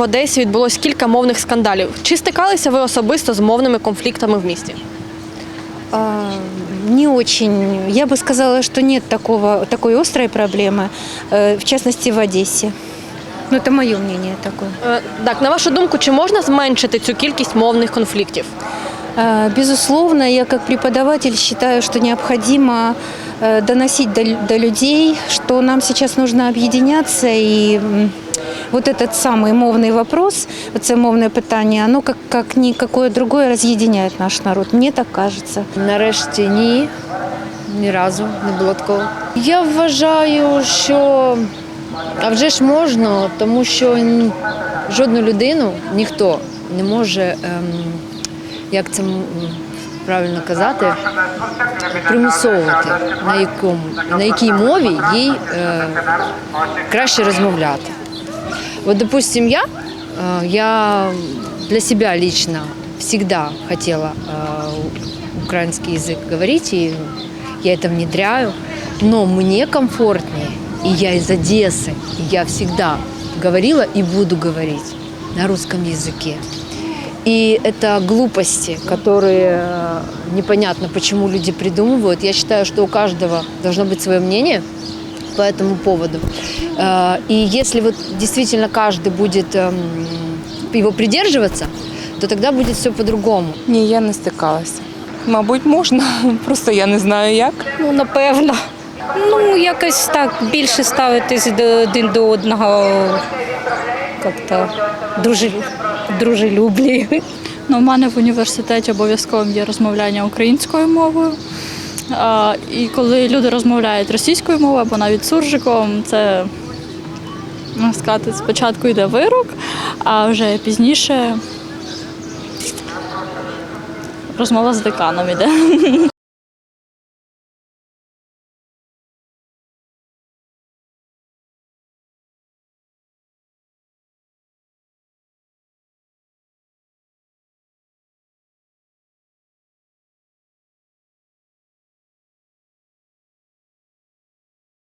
в Одесі відбулось кілька мовних скандалів. Чи стикалися ви особисто з мовними конфліктами в місті? А, Не очень. Я бы сказала, что нет такого, такой острой проблемы, э, в частности в Одессе. Ну, это мое мнение такое. Е, Так, на вашу думку, чи можна зменшити цю кількість мовних конфліктів? А, Безусловно, я как преподаватель считаю, что необходимо э, доносить до, лю- до людей, что нам сейчас нужно объединяться и м, вот этот самый мовный вопрос, це мовне питання, оно как, как никакое другое разъединяет наш народ. Мне так кажется. Нарешті ні. Ні разу не було такого. Я вважаю, що а вже ж можна, тому що н- жодну людину ніхто не може, ем, як це м, правильно казати, примусовувати, на якому на якій мові їй е, краще розмовляти. Вот, допустим, я, э, я для себя лично всегда хотела э, украинский язык говорить, и я это внедряю, но мне комфортнее, и я из Одессы, и я всегда говорила и буду говорить на русском языке. И это глупости, которые э, непонятно, почему люди придумывают. Я считаю, что у каждого должно быть свое мнение по этому поводу. Э, И если вот действительно каждый будет эм, его придерживаться, то тогда будет все по-другому. Ні, я не стикалася. Мабуть, можна, просто я не знаю як. Ну, напевно. Ну, якось так більше ставитись до один до одного як-то дружелю- дружелюблі. Ну, у мене в університеті обов'язковим є розмовляння українською мовою. І коли люди розмовляють російською мовою або навіть суржиком, це можна сказати, спочатку йде вирок, а вже пізніше розмова з деканом іде.